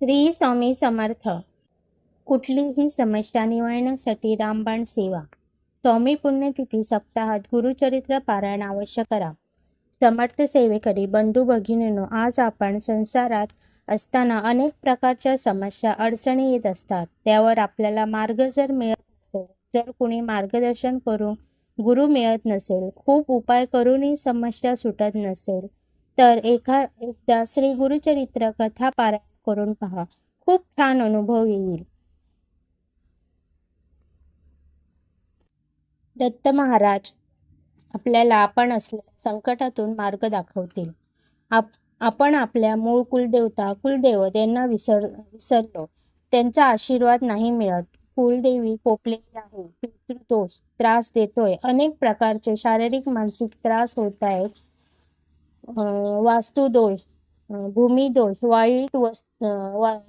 श्री स्वामी समर्थ. कुठलीही समस्या निवडण्यासाठी रामबाण सेवा. स्वामी पुण्यतिथी सप्ताहात गुरुचरित्र पारायण अवश्य करा. समर्थ सेवेकरी बंधू भगिनीनो आज आपण संसारात असताना अनेक प्रकारच्या समस्या अडचणी येत असतात. त्यावर आपल्याला मार्ग जर मिळत नसेल जर कुणी मार्गदर्शन करून गुरु मिळत नसेल खूप उपाय करूनही समस्या सुटत नसेल तर एका एकदा श्री गुरुचरित्र कथा पारायण करून पहा. खूप छान अनुभव येईल. दत्त महाराज आपल्याला आपण असलेल्या संकटातून मार्ग दाखवतील. आप आपण आपल्या मूळ कुलदेवता कुलदेवत यांना विसर विसरलो. त्यांचा आशीर्वाद नाही मिळत. कुलदेवी कोपलेली आहे. पितृदोष त्रास देतोय. अनेक प्रकारचे शारीरिक मानसिक त्रास होत आहेत. अं, वास्तुदोष भूमिदोष वाईट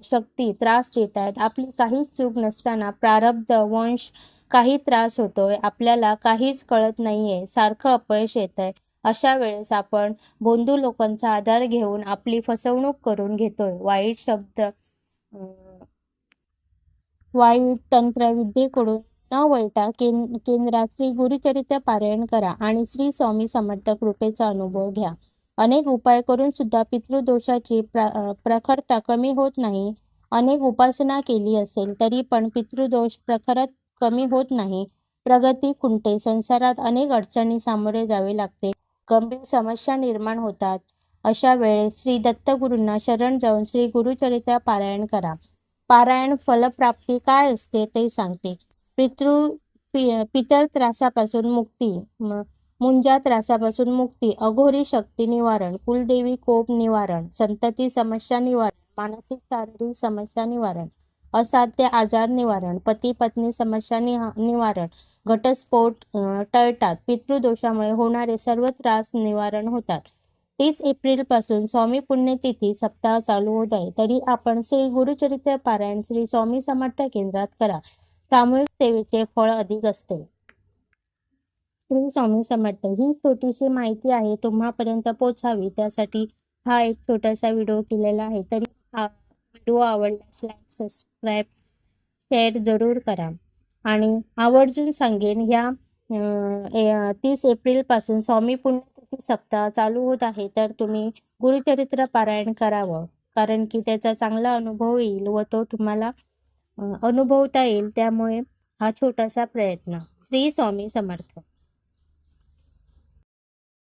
शक्ती त्रास देत आहेत. आपली काहीच चूक नसताना प्रारब्ध वंश काही त्रास होतोय. आपल्याला काहीच कळत नाहीये. सारखं अपयश येत आहे अशा वेळेस आपण बोंधू लोकांचा आधार घेऊन आपली फसवणूक करून घेतोय. वाईट शब्द वाईट तंत्रविद्येकडून न वळता केन केंद्रात श्री गुरुचरित्र पारायण करा आणि श्री स्वामी समर्थ कृपेचा अनुभव घ्या. अनेक उपाय करून सुद्धा पितृदोषाची प्र प्रखरता कमी होत नाही. अनेक उपासना केली असेल तरी पण पितृदोष प्रखरत कमी होत नाही. प्रगती खुंटे संसारात अनेक अडचणी सामोरे जावे लागते. गंभीर समस्या निर्माण होतात. अशा वेळेस श्री दत्तगुरूंना शरण जाऊन श्री गुरुचरित्र पारायण करा. पारायण फलप्राप्ती काय असते ते सांगते. पितृ पि पितर त्रासापासून मुक्ती म- मुंजा त्रासापासून मुक्ती अघोरी शक्ती निवारण कुलदेवी कोप निवारण संतती समस्या निवारण मानसिक शारीरिक समस्या निवारण असाध्य आजार निवारण पती पत्नी समस्या निवारण घटस्फोट टळतात पितृदोषामुळे होणारे सर्व त्रास निवारण होतात. तीस एप्रिलपासून स्वामी पुण्यतिथी सप्ताह चालू होत आहे. तरी आपण श्री गुरुचरित्र पारायण श्री स्वामी समर्थ केंद्रात करा. सामूहिक सेवेचे फळ अधिक असते. श्री स्वामी समर्थ ही छोटीशी माहिती आहे तुम्हापर्यंत पोचावी त्यासाठी हा एक छोटासा व्हिडिओ केलेला आहे. तरी हा व्हिडिओ आवडल्यास लाईक सबस्क्राईब शेअर जरूर करा. आणि आवर्जून सांगेन ह्या तीस एप्रिलपासून स्वामी पुण्यतिथी सप्ताह चालू होत आहे. तर तुम्ही गुरुचरित्र पारायण करावं. कारण की त्याचा चांगला अनुभव येईल व तो तुम्हाला अनुभवता येईल. त्यामुळे हा छोटासा प्रयत्न. श्री स्वामी समर्थ.